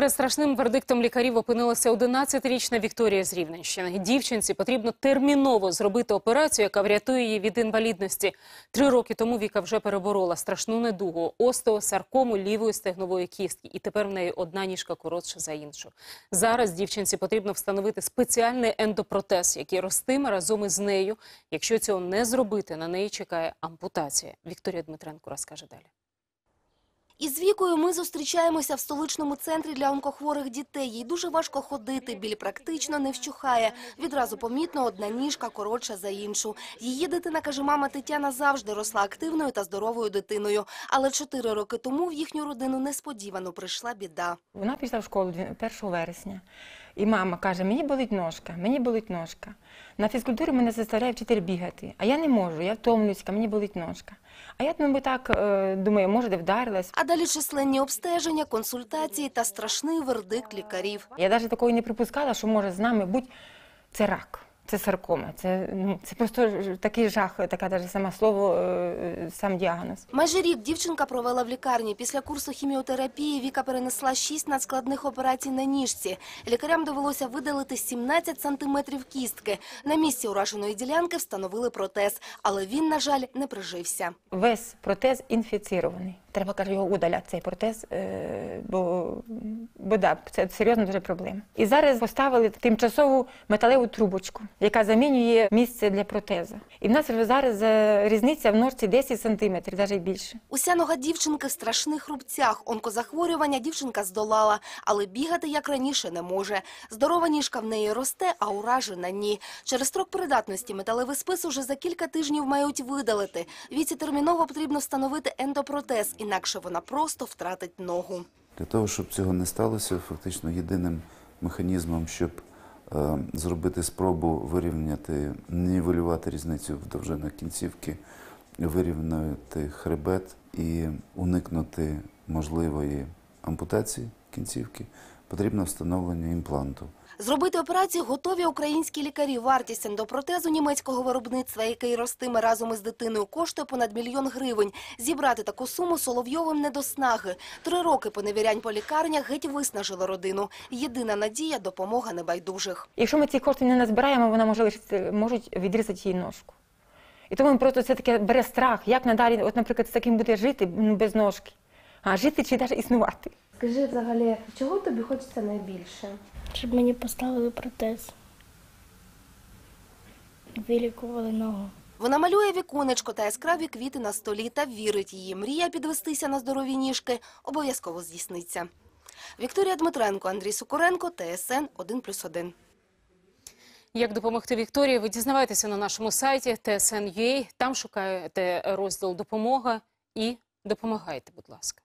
Перед страшним вердиктом лікарів опинилася 11-річна Вікторія з Рівненщини. Дівчинці потрібно терміново зробити операцію, яка врятує її від інвалідності. Три роки тому Віка вже переборола страшну недугу – остеосаркому лівої стегнової кістки. І тепер в неї одна ніжка коротша за іншу. Зараз дівчинці потрібно встановити спеціальний ендопротез, який ростиме разом із нею. Якщо цього не зробити, на неї чекає ампутація. Вікторія Дмитренко розкаже далі. Із Вікою ми зустрічаємося в столичному центрі для онкохворих дітей. Їй дуже важко ходити, біль практично не вщухає. Відразу помітно одна ніжка коротша за іншу. Її дитина, каже мама Тетяна, завжди росла активною та здоровою дитиною. Але чотири роки тому в їхню родину несподівано прийшла біда. Вона пішла в школу 1 вересня. І мама каже: мені болить ножка, мені болить ножка. На фізкультурі мене заставляє вчитель бігати, а я не можу, я втомлююся, мені болить ножка. А я думаю, так е, думаю, може, де вдарилась. А далі численні обстеження, консультації та страшний вердикт лікарів. Я навіть такої не припускала, що може з нами бути це рак. Це саркома, це, ну, це просто такий жах, така навіть саме слово, е, сам діагноз. Майже рік дівчинка провела в лікарні. Після курсу хіміотерапії Віка перенесла 6 надскладних операцій на ніжці. Лікарям довелося видалити 17 сантиметрів кістки. На місці ураженої ділянки встановили протез, але він, на жаль, не прижився. Весь протез інфіцірований. Треба каже його удаляти цей протез, е, бо, бо да, це серйозна дуже проблема. І зараз поставили тимчасову металеву трубочку, яка замінює місце для протезу. І в нас вже зараз е, різниця в ножці 10 сантиметрів, навіть більше. Уся нога дівчинки в страшних рубцях. Онкозахворювання дівчинка здолала, але бігати, як раніше, не може. Здорова ніжка в неї росте, а уражена – ні. Через строк придатності металевий спис уже за кілька тижнів мають видалити. Віці терміново потрібно встановити ендопротез, інакше вона просто втратить ногу. Для того, щоб цього не сталося, фактично єдиним механізмом, щоб е, зробити спробу вирівняти, нівелювати різницю в довжинах кінцівки, вирівняти хребет і уникнути можливої ампутації кінцівки, потрібно встановлення імпланту. Зробити операцію готові українські лікарі. Вартість ендопротезу німецького виробництва, який ростиме разом із дитиною, коштує понад мільйон гривень. Зібрати таку суму Соловйовим не до снаги. Три роки поневірянь по лікарнях геть виснажило родину. Єдина надія – допомога небайдужих. Якщо ми ці кошти не назбираємо, вона може лишити, можуть відрізати їй ножку. І тому просто це таке бере страх, як надалі, от, наприклад, з таким буде жити без ножки, а жити чи навіть існувати. Скажи взагалі, чого тобі хочеться найбільше? щоб мені поставили протез. Вилікували ногу. Вона малює віконечко та яскраві квіти на столі та вірить, її мрія підвестися на здорові ніжки обов'язково здійсниться. Вікторія Дмитренко, Андрій Сукоренко, ТСН 1+,1. Як допомогти Вікторії, ви дізнавайтеся на нашому сайті tsn.ua. Там шукаєте розділ «Допомога» і допомагайте, будь ласка.